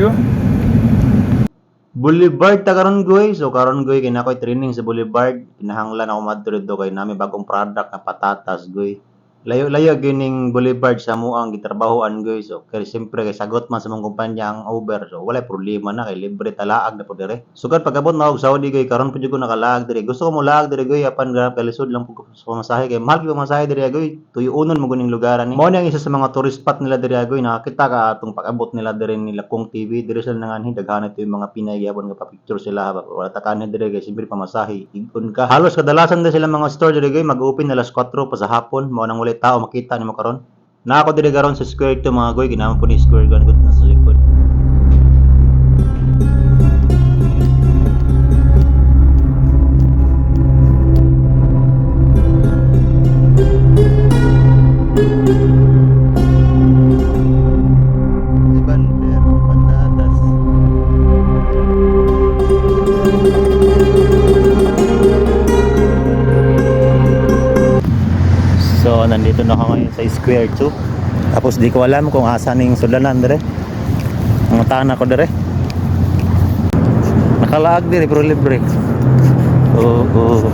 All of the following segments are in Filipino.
yun. Boulevard ta karon goy. So karon goy kay nakoy training sa Boulevard. Kinahanglan ako madto dito kay nami bagong product na patatas goy. Layo-layo gining Boulevard sa mo ang gitrabahoan goy. So kay siyempre kay sagot man sa mong kumpanya ang Uber. So wala problema na kay libre talaag na po dire. Sugad pagabot na og Saudi goy karon pud ko nakalaag dire. Gusto ko mo laag dire goy apan grab kay lisod lang pud sa pamasahe kay mahal gyud pamasahe dire goy. Tuyuonon mo guning lugaran ni. Mao ang isa sa mga tourist spot nila dire goy. Nakakita ka atong pag-abot nila dire nila kung TV dire sila nanganhin daghan ito yung mga Pinay yapon nga pa picture sila wala ta kanin dire kay siyempre pamasahe. Igon ka. Halos kadalasan din sila mga store dire goy mag-open alas 4 pa sa hapon. Mao nang wala tao makita nimo karon. Na ako dire karon sa square to mga goy ginamon po ni square gun gud na sa likod. So, nandito na ako ngayon sa Square 2. Tapos di ko alam kung asan yung sudanan dire. Ang tahan ako dire. Nakalaag dire pero libre. Oo, oo.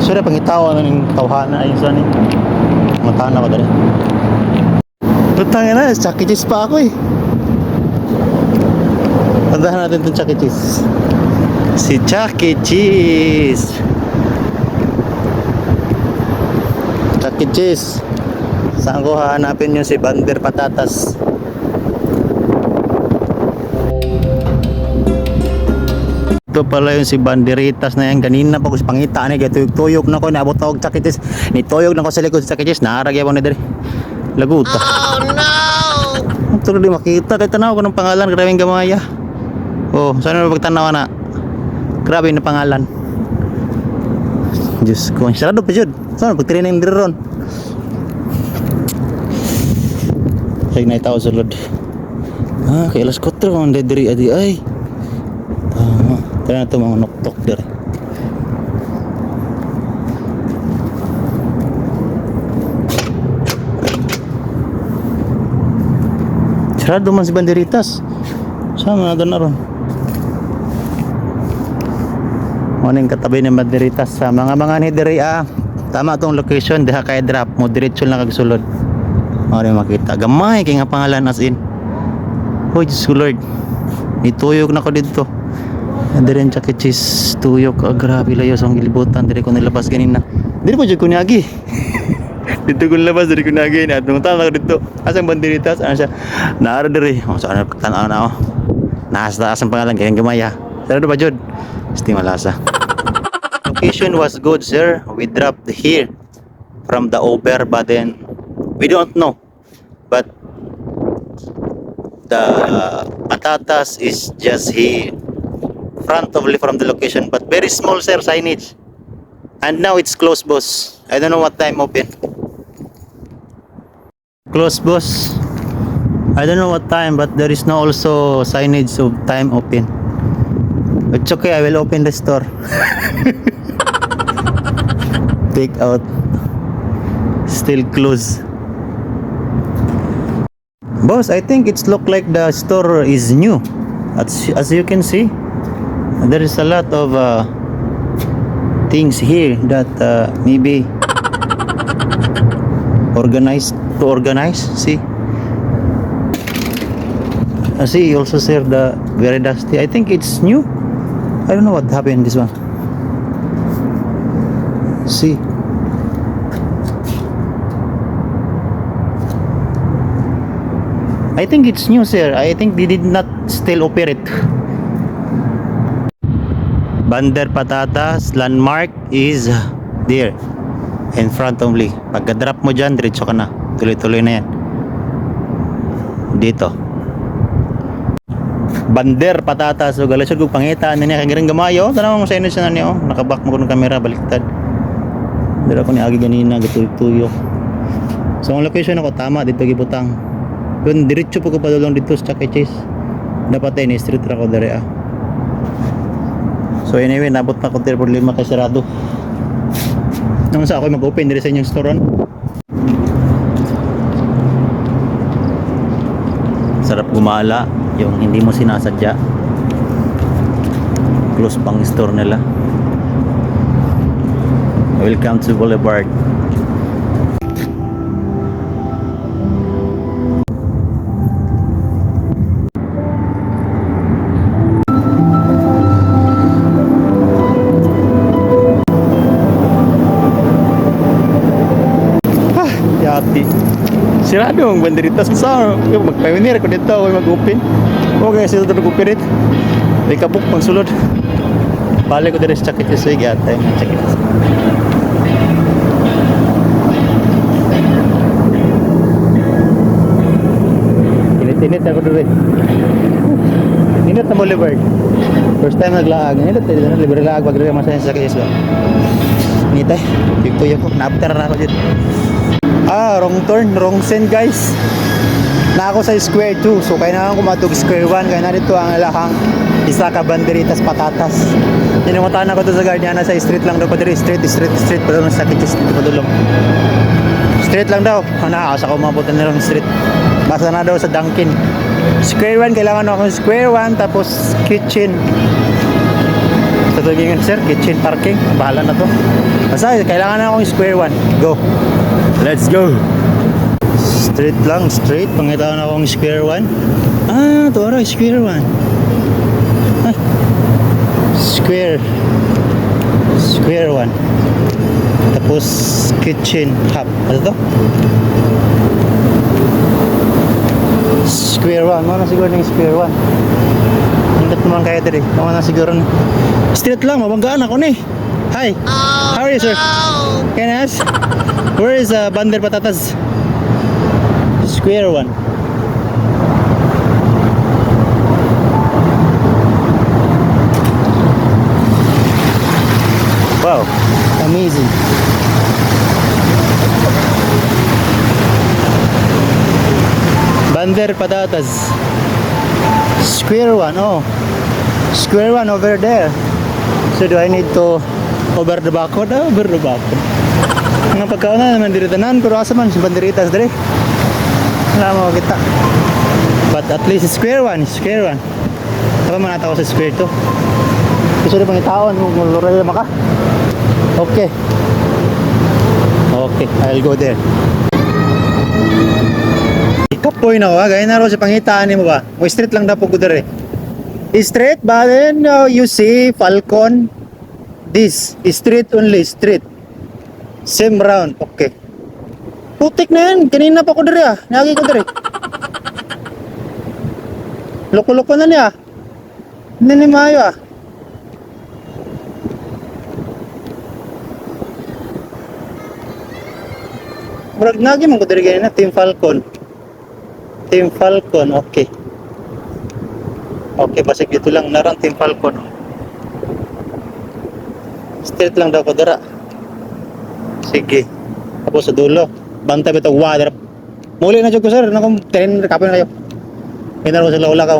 Sura pangitaw na ng tawhana ayun sa ni. Ang tahan ako dire. Tutang na, Chuck E. Pa ako eh. Tandahan natin itong Chuck E. Si Chuck E. Cheese. Cheese. Saan ko hahanapin yung si Bander Patatas? Ito pala yung si Banderitas na yan. Kanina pa ko sa pangita ni tuyok na ko. Naabot na og Chuck E. Cheese. Nituyok na ko sa likod sa. Cheese. Naaragya mo ni Dere. Laguta. Oh no! Ito rin makita. Kahit tanaw ko ng pangalan. Grabe yung gamaya. Oh, saan na pagtanaw na? Grabe na pangalan. Diyos ko. Sarado pa jud. Saan pagtraining diri ron? Kaya na itaw sulod. Ah, kay alas 4 ang diri adi ay. Tama. Tara na to mga noktok diri. Sarado man si Banderitas. Saan na doon na ron? Morning katabi ni Banderitas sa mga mga ni ah. Tama tong location diha kay drop mo diretso lang kag sulod. Mao rin makita. Gamay kay nga pangalan as in. Diyos ko Lord. Nituyok na ko dito. Dire ang Chuck E. Tuyok. Ah, grabe layo sa akong gilibutan. Dire ko nilabas ganina. Dire po dyan ko niagi. dito ko nilabas. Dire ko niagi. Atong tama ko dito. Asang banderitas. Ano siya? Naara dire. O saan na pagtanaw na ako. Nasa taas ang pangalan. Kayang gamaya. Sarado ba Jod? Gusto malasa. Location was good sir. We dropped here from the Uber but then we don't know. But the patatas is just here front of from the location but very small sir signage. And now it's closed boss. I don't know what time open. Closed boss. I don't know what time but there is no also signage of time open. It's okay I will open the store. Take out. Still closed Boss, I think it's look like the store is new. As, as you can see, there is a lot of uh, things here that uh, maybe organized to organize. See, uh, see you also serve the very dusty. I think it's new. I don't know what happened this one. See. I think it's new, sir. I think they did not still operate. Bander Patatas landmark is there in front only. Pagka-drop mo dyan, diretso ka na. Tuloy-tuloy na yan. Dito. Bander Patatas. So, galasod kong pangita. Ano niya? Kagirang gamayo. Tanaw mo sa inyo siya na niyo. Nakabak mo ko ng kamera. Baliktad. Dira ko ni Agi ganina. Gatuyok-tuyok. So, ang location ako tama. Dito gibutang. Kung diretso po ko padulong dito sa Chuck E. Dapat ay ni street ra ko dere ah. So anyway, nabot na ko tier problema kay sarado. Nung sa ako mag-open diri sa inyong store ron. Sarap gumala, yung hindi mo sinasadya. Close pang store nila. Welcome to Boulevard. Yati. Sirado ang banderitas sa mag-pioneer ko dito ako mag-open. Okay, sila ito nag-open it. May kabuk pang sulod. Balik ko din sa sakit sa gata yung sakit. Init-init ako doon. Init na Boulevard. First time naglaag. Init na libre laag pag rin masaya sa sakit isla. Init eh. Bigtuyo ko. Naapter na ako dito. Ah, wrong turn, wrong send guys. Na ako sa square 2. So kailangan ko matug square 1 kaya narito ang lahang isa ka banderitas patatas. Tinungutan ako to sa Guardiana sa street lang daw pa diri street street street pa doon sa kitchen street pa dulong. Street lang daw. Ana asa ko mabutan na lang street. Basta na daw sa Dunkin. Square 1 kailangan ako square 1 tapos kitchen. Sa tugingan sir, kitchen parking. Bahala na to. Basta kailangan na akong square 1. Go. Let's go. Straight lang, straight. Pangitawan akong square 1. Ah, ito araw, square 1. Ah. Square. Square 1. Tapos, kitchen hub. Ano to? Square 1. Mga na siguro ng square 1. Hindap naman kaya diri. Mga na siguro na. Straight lang, mabanggaan ako ni. Hi. How are you, sir? Can I ask? Where is uh, Bander Patatas? Square one. Wow, amazing. Bander Patatas. Square one, oh. Square one over there. So do I need to over the barcode? Ah, over the barcode. Mga pagkaon na naman dito tanan pero asa man banderitas dire. Wala mo kita. But at least square one, square one. Saka man ataw sa square to. Gusto rin pang itaon mo luray maka. Okay. Okay, I'll go there. Ikapoy na ha, gaya na ro sa pangitaan mo ba? O street lang daw po ko dire. Straight, but then uh, you see Falcon. This, street only, street. Same round, okay. Putik na yan, kanina pa ko diri ah. Nagi ko diri. Loko-loko na niya. Hindi ni Mayo ah. Murag nagi man ko diri ganina, Team Falcon. Team Falcon, okay. Okay, basig dito lang naran Team Falcon. Straight lang daw ko. Sige. Tapos sa dulo. Bantay ba ito? Water. Muli na dyan ko sir. Nakong tren kapon na kayo. Pinaro sa lola ka.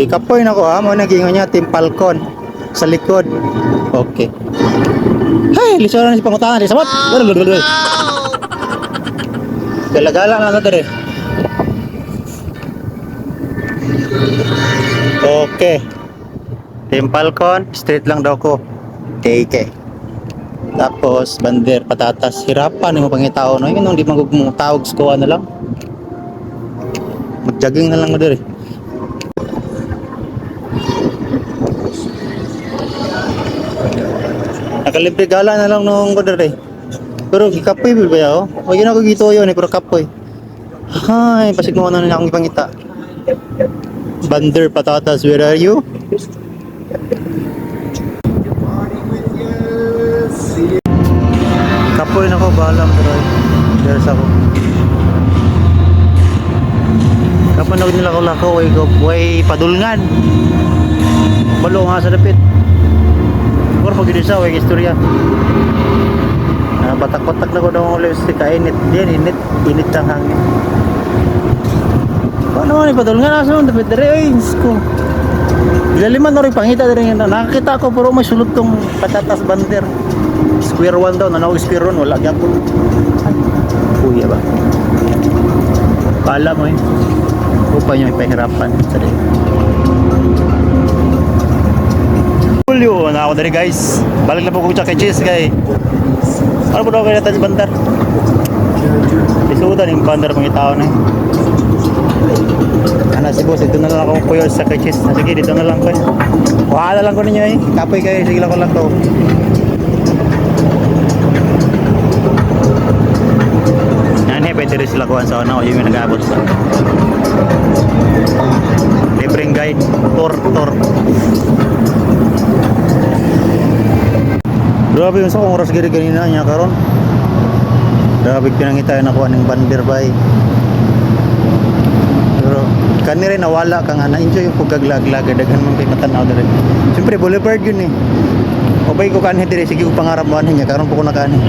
Ikapoy na ko ha. Mo nagingon niya. Team Falcon. Sa likod. Okay. Hay! Lisoran si pangutangan. Sabot! Gala-gala na na dere. Okay. Team Falcon, straight lang daw ko. Take Tapos, bander, patatas, hirapan mo pangitao. No? Yung hindi magugmong tawag skuha na lang. Mag-jogging na lang mo dere. Nakalibre gala na lang nung ko dere. Pero gikapoy ba ya oh? O yun ako gito yun eh, pero kapoy. Ay, pasig mo na akong ipangita. Bander patatas, where are you? Kapoy na ko, bahala mo dere. There's ako. Kapan na nila ko lako, way, way padulngan. Balo nga sa dapit. Siguro pag yun sa way istorya. Ah, batak-batak na ko daw ulit si kainit. Diyan, init. Init ang hangin. Paano man ipadulngan aso? Dapit dere, ay, ko. Ilaliman na rin pangita dere nga. Nakakita ko pero may sulod tong patatas bander. Square one daw, nanawag square one, wala gyapon. Kuya ba? Kala mo eh. Upay nyo ipahirapan. Sali. Julio, na ako dari guys. Balik na po ko sa cheese kay. Ano po daw kayo natin sa bandar? Isudan yung bandar mga tao na. Ano si boss, ito na lang ako kuya sa cheese. Sige, dito na lang ko. Wala lang ko ninyo eh. Kapoy kayo, sige lang ko lang to. Yan eh, pwede rin sila kuhan sa ano, yung nag-aabot sa. Libreng guide, tour, tour. Grabe yung sa kong oras giri kanina niya karon. Grabe pinangita na kuha ng bandir bay. Pero kani rin nawala ka nga na-enjoy yung pagkaglag-lag daghan man kay matanaw diri. Siyempre boulevard yun eh. Obay ko kanhi diri sige ko pangarap mo niya karon po ko na kanhi.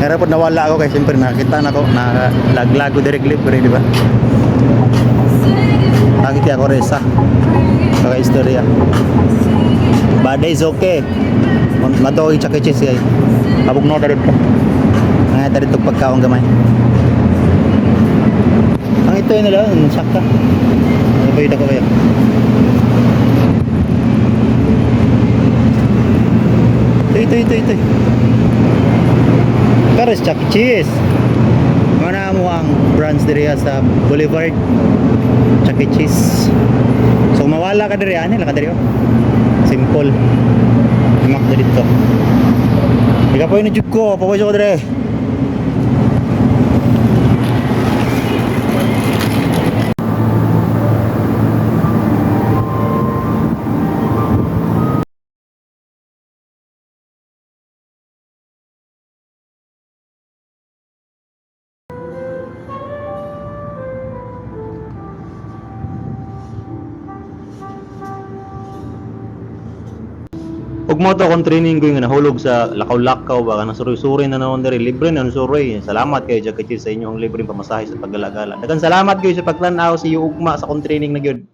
Kaya po nawala ako kay siyempre nakita na ko na laglag ko diri libre di ba? Nakita ako resa. Kaka istorya. Bad days okay. Mato yung chake cheese kay. Abog no darit ko. Nga darit og pagkaon gamay. Ang ito yun nila, sakta. Ano ba yun ako kaya? Ito, ito, ito, ito. Pero sa Chuck E. Cheese. Mana mo ang branch diri sa Boulevard. Chuck E. Cheese. So mawala ka diri ani la ka diri oh. Simple. Imak dito. Ika po ni jud ko, papoy ko diri. Ug mo to kung training ko nga nahulog sa lakaw-lakaw ba kanang suroy-suroy na naman diri libre na ang suroy. Salamat kay Jack sa inyong libreng pamasahe sa paggalagala. Dagan salamat kayo sa pagtanaw sa iyo ugma sa kong training na gyud.